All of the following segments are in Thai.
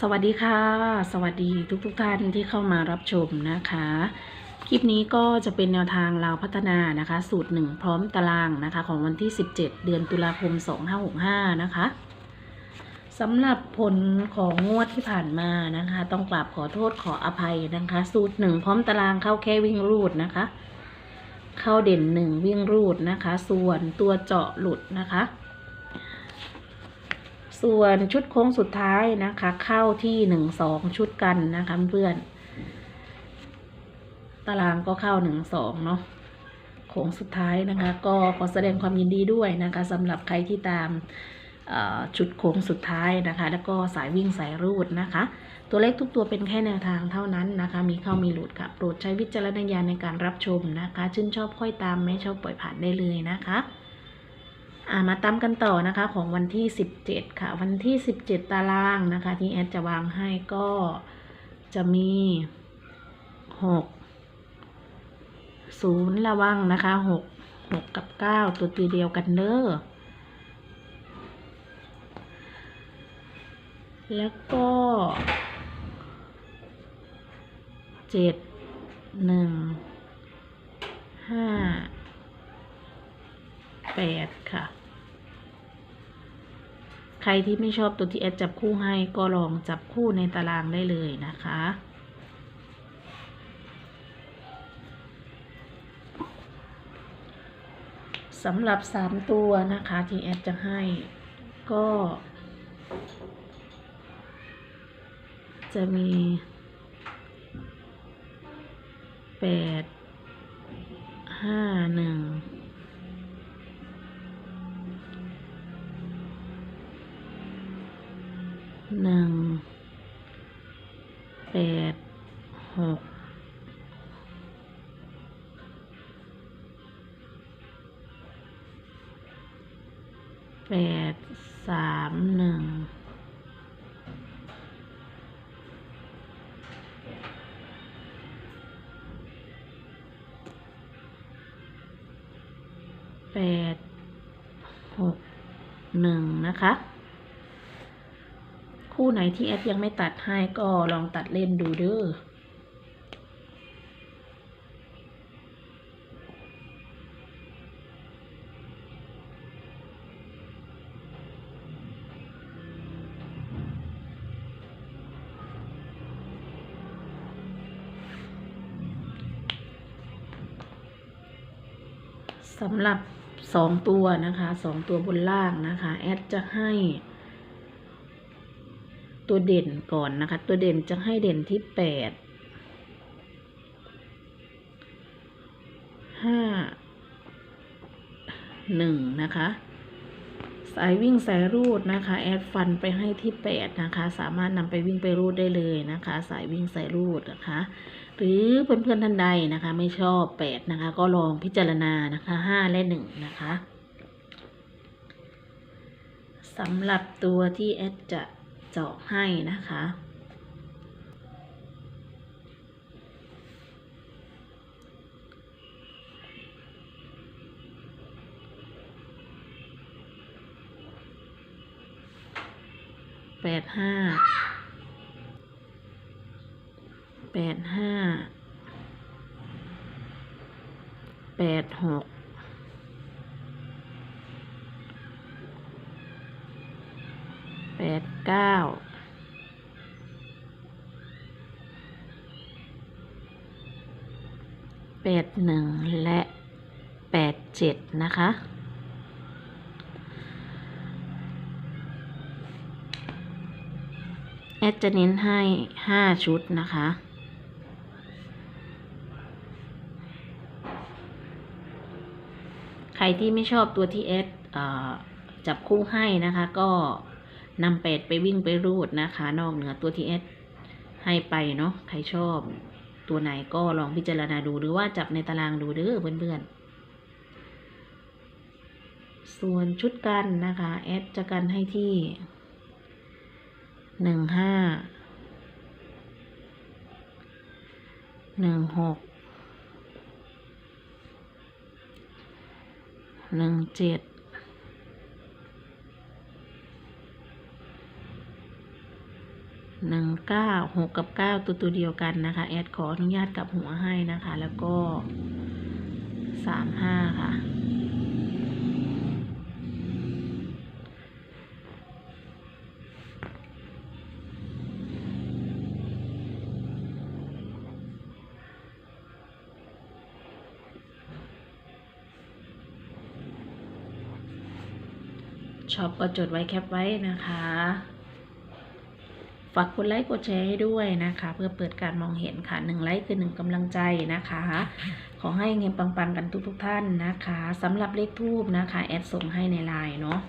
สวัสดีค่ะ สวัสดีทุกๆทท่านที่เข้ามารับชมนะคะ คลิปนี้ก็จะเป็นแนวทางเราวพัฒนานะคะ สูตรหนึ่งพร้อมตารางนะคะ ของวันที่ 17 เดือนตุลาคม 2565 นะคะสำหรับผลของงวดที่ผ่านมานะคะ ต้องกราบขอโทษขออภัยนะคะ สูตรหนึ่งพร้อมตารางเข้าแค่วิ่งรูดนะคะ เข้าเด่นหนึ่งวิ่งรูดนะคะ ส่วนตัวเจาะหลุดนะคะ ส่วนชุดโค้งสุดท้ายนะคะ เข้าที่หนึ่งสองชุดกันนะคะเพื่อนตารางก็เข้าหนึ่งสองเนาะโค้งสุดท้ายนะคะ ก็ขอแสดงความยินดีด้วยนะคะสำหรับใครที่ตามชุดโค้งสุดท้ายนะคะ แล้วก็สายวิ่งสายรูดนะคะ ตัวเลขทุกตัวเป็นแค่แนวทางเท่านั้นนะคะ มีเข้ามีหลุดค่ะ โปรดใช้วิจารณญาณในการรับชมนะคะ ชื่นชอบค่อยตามไม่ชอบปล่อยผ่านได้เลยนะคะามาตามกันต่อนะคะของวันที่ 17 ค่ะ วันที่ 17 ตารางนะคะ ที่แอดจะวางให้ก็จะมี 6 0 ระวังนะคะ 6 6 กับ 9 ตัวตีเดียวกันเด้อแล้วก็เจ็ดหนึ่งห้า แปดค่ะ ใครที่ไม่ชอบตัวที่แอดจับคู่ให้ก็ลองจับคู่ในตารางได้เลยนะคะสำหรับสามตัวนะคะที่แอดจะให้ก็จะมีแปดห้าหนึ่ง ดหกแปดสามหนึ่งแปดหกหนึ่งนะคะ คู่ไหนที่แอดยังไม่ตัดให้ก็ลองตัดเล่นดูเด้อสำหรับสองตัวนะคะสองตัวบนล่างนะคะ แอดจะให้ ตัวเด่นก่อนนะคะ ตัวเด่นจะให้เด่นที่แปดห้าหนึ่งนะคะ สายวิ่งสายรูดนะคะ แอดฟันไปให้ที่แปดนะคะ สามารถนำไปวิ่งไปรูดได้เลยนะคะ สายวิ่งสายรูดนะคะ หรือเพื่อนๆท่านใดนะคะ ไม่ชอบแปดนะคะ ก็ลองพิจารณานะคะห้าและหนึ่งนะคะสำหรับตัวที่แอดจะ เจาะให้นะคะ แปดห้า แปดห้า แปดหก แปดเก้าแปดหนึ่งและแปดเจ็ดนะคะ แอดจะเน้นให้ห้าชุดนะคะใครที่ไม่ชอบตัวที่แอดเอ่อจับคู่ให้นะคะก็ นำเป็ดไปวิ่งไปรูดนะคะ นอกเหนือตัวที่แอดให้ไปเนาะใครชอบ ตัวไหนก็ลองพิจารณาดูหรือว่าจับในตารางดูเด้อเพื่อนๆ ส่วนชุดกันนะคะแอดจะกันให้ที่หนึ่งห้าหนึ่งหกหนึ่งเจ็ด หนึ่งเก้าหกกับเก้าตัวตัวเดียวกันนะคะ แอดขออนุญาตกับหัวให้นะคะ แล้วก็สามห้าค่ะ ช็อบก็จดไว้แคปไว้นะคะ ฝากกดไลค์กดแชร์ให้ด้วยนะคะ เพื่อเปิดการมองเห็นค่ะหนึ่งไลค์คือหนึ่งกำลังใจนะคะ ขอให้เงินปังๆกันทุกๆท่านนะคะสำหรับเลขทูบนะคะแอดส่งให้ในไลน์เนาะ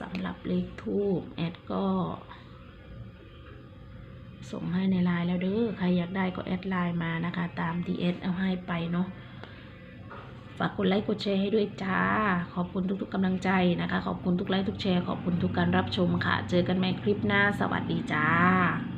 สำหรับเลขทูบแอดก็ ส่งให้ในไลน์แล้วเด้อใครอยากได้ก็แอดไลน์มานะคะ ตามที่แอดเอาให้ไปเนาะ ฝากกดไลค์กดแชร์ให้ด้วยจ้า ขอบคุณทุกๆกำลังใจนะคะ ขอบคุณทุกไลค์ทุกแชร์ ขอบคุณทุกการรับชมค่ะ เจอกันใหม่คลิปหน้า สวัสดีจ้า